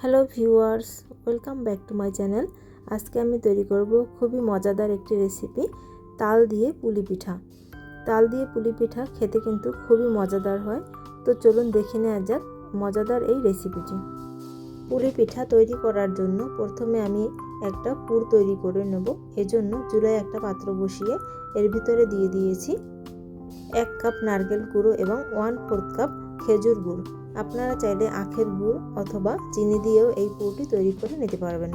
Hello viewers, welcome back to my channel. আজকে আমি তৈরি করব খুবই মজাদার একটি রেসিপি, তাল দিয়ে পুলি পিঠা। তাল দিয়ে পুলি পিঠা খেতে কিন্তু খুবই মজাদার হয়। তো চলুন দেখে নেওয়া যাক মজাদার এই রেসিপিটি। পুলি পিঠা তৈরি করার জন্য প্রথমে আমি একটা পুর তৈরি করে নেব। এজন্য চুলায় একটা পাত্র বসিয়ে এর ভিতরে দিয়ে দিয়েছি এক কাপ নারকেল গুঁড়ো এবং ওয়ান ফোর্থ কাপ খেজুর গুড়। আপনারা চাইলে আখের গুড় অথবা চিনি দিয়েও এই পুরটি তৈরি করে নিতে পারবেন।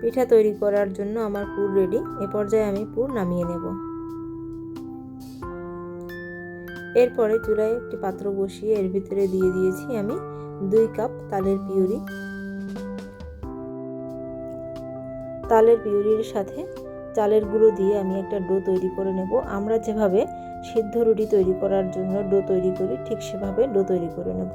পিঠা তৈরি করার জন্য আমার পুর রেডি এ পর্যায়ে আমি পুর নামিয়ে নেব। এরপরে চুলায় একটি পাত্র বসিয়ে এর ভিতরে দিয়ে দিয়েছি আমি দুই কাপ তালের পিউরি। তালের পিউরির সাথে চালের গুঁড়ো দিয়ে আমি একটা ডো তৈরি করে নেব। আমরা যেভাবে সিদ্ধ রুটি তৈরি করার জন্য ডো তৈরি করি, ঠিক সেভাবে ডো তৈরি করে নেব।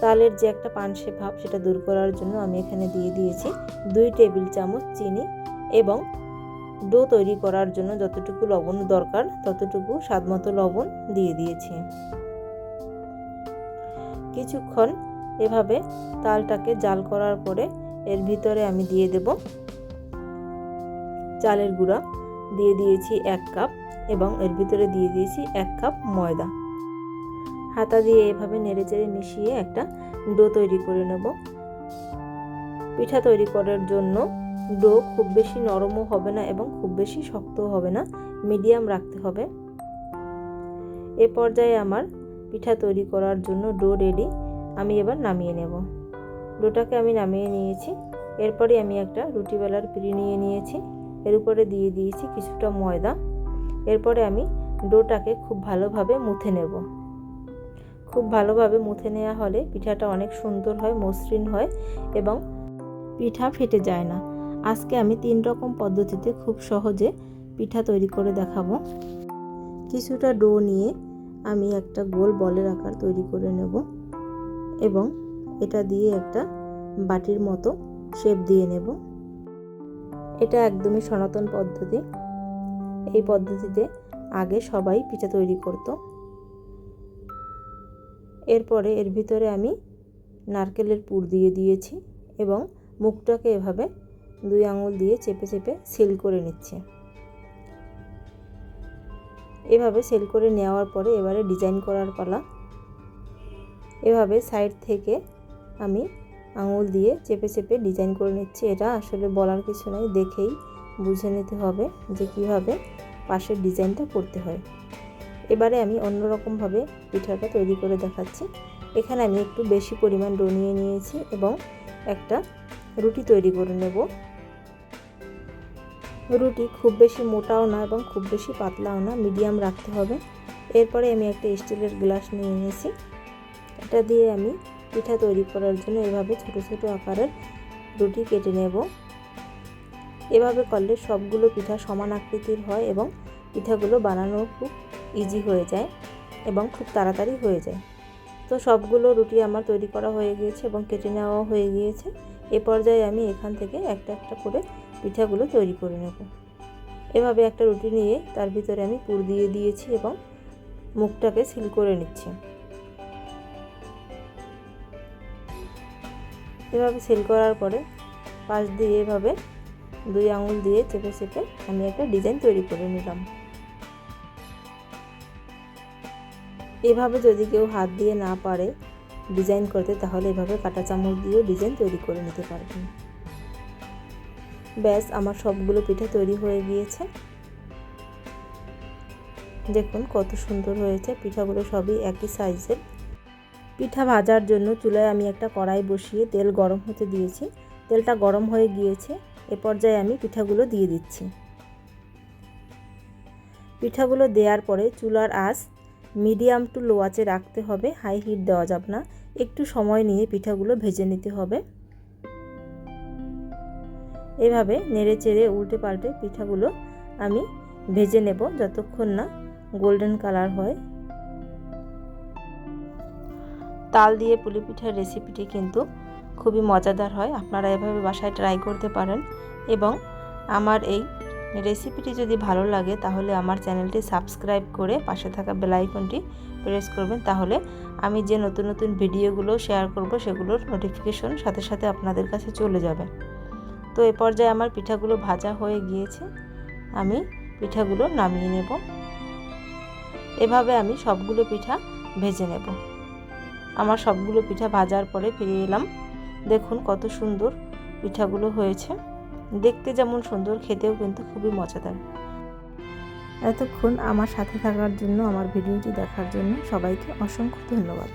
তালের যে একটা পানসে ভাব সেটা দূর করার জন্য আমি এখানে দিয়ে দিয়েছি দুই টেবিল চামচ চিনি এবং ডো তৈরি করার জন্য যতটুকু লবণ দরকার ততটুকু স্বাদমতো লবণ দিয়ে দিয়েছি। কিছুক্ষণ এভাবে তালটাকে জাল করার পরে এর ভিতরে আমি দিয়ে দেব চালের গুঁড়া। দিয়ে দিয়েছি এক কাপ এবং এর ভিতরে দিয়ে দিয়েছি এক কাপ ময়দা। হাতা দিয়ে এভাবে নেড়েচেড়ে মিশিয়ে একটা ডো তৈরি করে নেব। পিঠা তৈরি করার জন্য ডো খুব বেশি নরমও হবে না এবং খুব বেশি শক্তও হবে না, মিডিয়াম রাখতে হবে। এ পর্যায়ে আমার পিঠা তৈরি করার জন্য ডো রেডি, আমি এবার নামিয়ে নেব। ডোটাকে আমি নামিয়ে নিয়েছি এরপরে আমি একটা রুটি বেলার পিড়ি নিয়ে নিয়েছি। এর উপরে দিয়ে দিয়েছি কিছুটা ময়দা। এরপরে আমি ডোটাকে খুব ভালোভাবে মুথে নেব। খুব ভালোভাবে মুথে নেওয়া হলে পিঠাটা অনেক সুন্দর হয়, মসৃণ হয় এবং পিঠা ফেটে যায় না। আজকে আমি তিন রকম পদ্ধতিতে খুব সহজে পিঠা তৈরি করে দেখাবো। কিছুটা ডো নিয়ে আমি একটা গোল বলের আকার তৈরি করে নেব এবং এটা দিয়ে একটা বাটির মতো শেপ দিয়ে নেব। এটা একদমই সনাতন পদ্ধতি। এই পদ্ধতিতে আগে সবাই পিঠা তৈরি করত। এরপরে এর ভিতরে আমি নারকেলের পুর দিয়ে দিয়েছি এবং মুখটাকে এভাবে দুই আঙুল দিয়ে চেপে চেপে সেল করে নিচ্ছে। এভাবে সেল করে নেওয়ার পরে এবারে ডিজাইন করার পালা। এভাবে সাইড থেকে আমি আঙুল দিয়ে চেপে চেপে ডিজাইন করে নিচ্ছি এটা। আসলে বলার কিছু নাই, দেখেই বুঝে নিতে হবে যে কীভাবে পাশের ডিজাইনটা করতে হয়। এবারে আমি অন্যরকমভাবে পিঠাটা তৈরি করে দেখাচ্ছি। এখানে আমি একটু বেশি পরিমাণ ডো নিয়ে নিয়েছি এবং একটা রুটি তৈরি করে নেব। রুটি খুব বেশি মোটাও না এবং খুব বেশি পাতলাও না মিডিয়াম রাখতে হবে। এরপরে আমি একটা স্টিলের গ্লাস নিয়ে নিয়েছি। এটা দিয়ে আমি পিঠা তৈরি করার জন্য এভাবে ছোট ছোট আকারের রুটি কেটে নেব। এভাবে করলে সবগুলো পিঠা সমান আকৃতির হয় এবং পিঠাগুলো বানানো খুব ইজি হয়ে যায় এবং খুব তাড়াতাড়ি হয়ে যায়। তো সবগুলো রুটি আমার তৈরি করা হয়ে গিয়েছে এবং কেটে নেওয়া হয়ে গিয়েছে। এ পর্যায়ে আমি এখান থেকে একটা একটা করে পিঠাগুলো তৈরি করে নেব। এভাবে একটা রুটি নিয়ে তার ভিতরে আমি পুর দিয়ে দিয়েছি এবং মুখটাকে সিল করে নিচ্ছি। এভাবে সিল করার পরে পাশ দিয়ে এভাবে দুই আঙুল দিয়ে চেপে চেপে আমি একটা ডিজাইন তৈরি করে নিলাম। এভাবে যদি কেউ হাত দিয়ে না পারে ডিজাইন করতে, তাহলে এভাবে কাটা চামচ দিয়েও ডিজাইন তৈরি করে নিতে পারবেন। ব্যাস, আমার সবগুলো পিঠা তৈরি হয়ে গিয়েছে। দেখুন কত সুন্দর হয়েছে, পিঠাগুলো সবই একই সাইজের। পিঠা ভাজার জন্য চুলায় আমি একটা কড়াই বসিয়ে তেল গরম হতে দিয়েছি। তেলটা গরম হয়ে গিয়েছে, এ পর্যায়ে আমি পিঠাগুলো দিয়ে দিচ্ছি। পিঠাগুলো দেওয়ার পরে চুলার আঁচ মিডিয়াম টু লো আঁচে রাখতে হবে, হাই হিট দেওয়া যাবে না। একটু সময় নিয়ে পিঠাগুলো ভেজে নিতে হবে। এভাবে নেড়ে চেড়ে উল্টে পাল্টে পিঠাগুলো আমি ভেজে নেব, যতক্ষণ না গোল্ডেন কালার হয়। তাল দিয়ে পুলি পিঠার রেসিপিটি কিন্তু খুবই মজাদার হয়। আপনারা এভাবে বাসায় ট্রাই করতে পারেন এবং আমার এই রেসিপিটি যদি ভালো লাগে তাহলে আমার চ্যানেলটি সাবস্ক্রাইব করে পাশে থাকা বেল আইকনটি প্রেস করবেন। তাহলে আমি যে নতুন নতুন ভিডিওগুলো শেয়ার করব সেগুলোর নোটিফিকেশন সাথে সাথে আপনাদের কাছে চলে যাবে। তো এ পর্যায়ে আমার পিঠাগুলো ভাজা হয়ে গিয়েছে। আমি পিঠাগুলো নামিয়ে নেব। এভাবে আমি সবগুলো পিঠা ভেজে নেব। আমার সবগুলো পিঠা ভাজার পরে ফিরে এলাম। দেখুন কত সুন্দর পিঠাগুলো হয়েছে। দেখতে যেমন সুন্দর, খেতেও কিন্তু খুবই মজাদার। এতক্ষণ আমার সাথে থাকার জন্য, আমার ভিডিওটি দেখার জন্য সবাইকে অসংখ্য ধন্যবাদ।